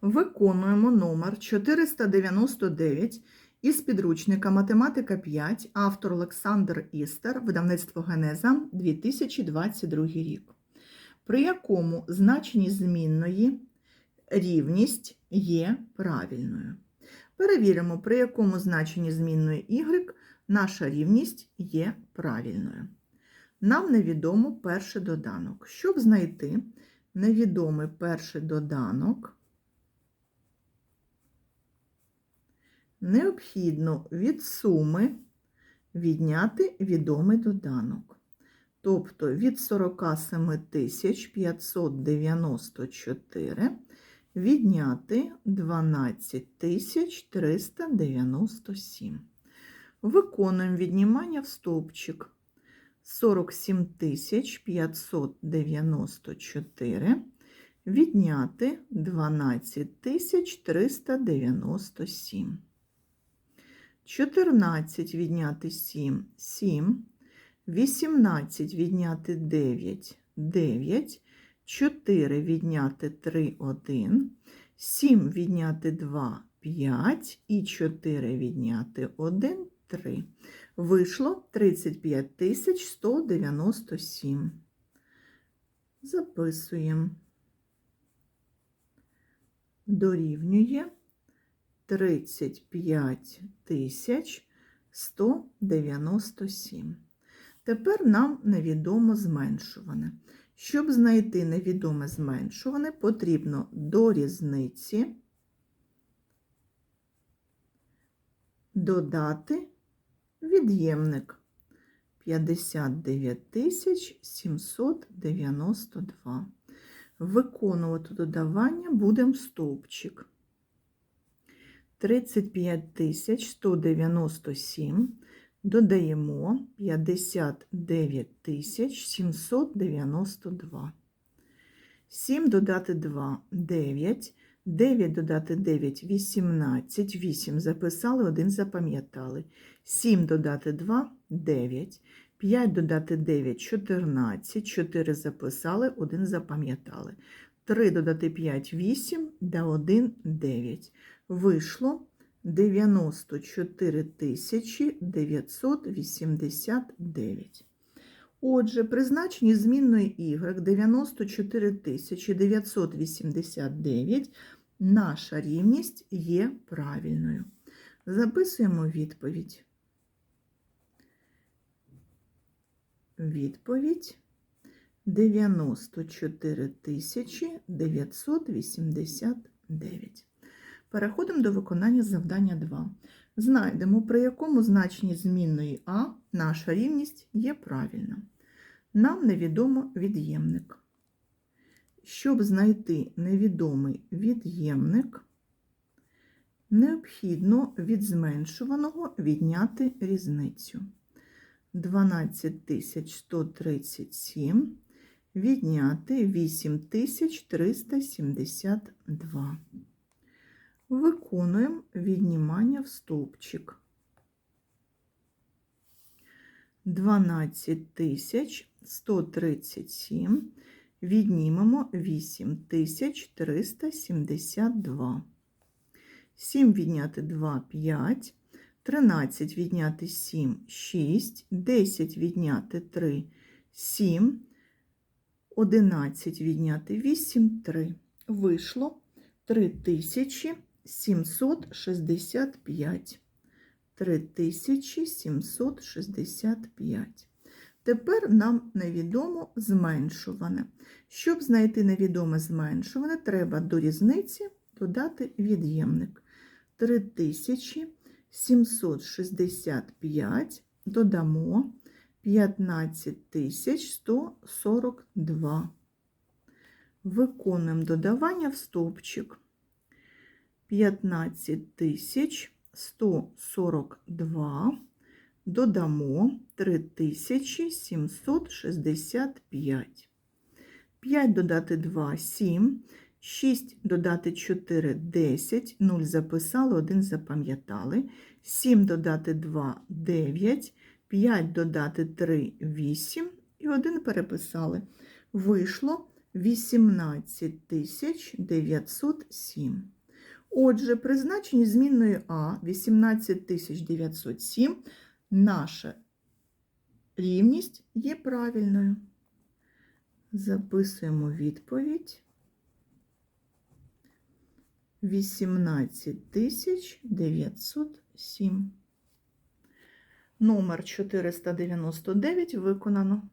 Виконуємо номер 499 із підручника Математика 5, автор Олександр Істер, видавництво Генеза 2022 рік, при якому значення змінної рівність є правильною. Перевіримо, при якому значенні змінної y наша рівність є правильною. Нам невідомо перший доданок. Щоб знайти невідомий перший доданок, необхідно від суми відняти відомий доданок. Тобто від 47 594 відняти 12 397. Виконуємо віднімання в стовпчик. 47 594 відняти 12 397. 14 відняти 7 7, 18 відняти 9 9, 4 відняти 3 1, 7 відняти 2 5 і 4 відняти 1 3. Вийшло 35 197. Записуємо. Дорівнює 35 197. Тепер нам невідомо зменшуване. Щоб знайти невідоме зменшуване, потрібно до різниці додати від'ємник 59 792. Виконувати додавання будемо стовпчик. 35 197 додаємо 59 792. 7 додати 2 9, 9 додати 9 18, 8 записали, 1 запам'ятали. 7 додати 2 9, 5 додати 9 14, 4 записали, 1 запам'ятали. 3 додати 5 8, да 1 9. Вийшло 94 989. Отже, при значенні змінної y 94 989 наша рівність є правильною. Записуємо відповідь. Відповідь 94 989. Переходимо до виконання завдання 2. Знайдемо, при якому значенні змінної А наша рівність є правильна. Нам невідомо від'ємник. Щоб знайти невідомий від'ємник, необхідно від зменшуваного відняти різницю. 12137 відняти 8372. Виконуємо віднімання в стовпчик. 12137 віднімемо 8372. 7 відняти 2 5, 13 відняти 7 6, 10 відняти 3 7, 11 відняти 8 3. Вийшло 3765. 3765. Тепер нам невідомо зменшуване. Щоб знайти невідоме зменшуване, треба до різниці додати від'ємник. 3765 додамо 15142. Виконуємо додавання в стовпчик. 15142 додамо 3765. 5 додати 2 7, 6 додати 4 10, 0 записали, 1 запам'ятали. 7 додати 2 9, 5 додати 3 8 і 1 переписали. Вийшло 18907. Отже, при значенні змінної А 18907 наша рівність є правильною. Записуємо відповідь. 18907. Номер 499 виконано.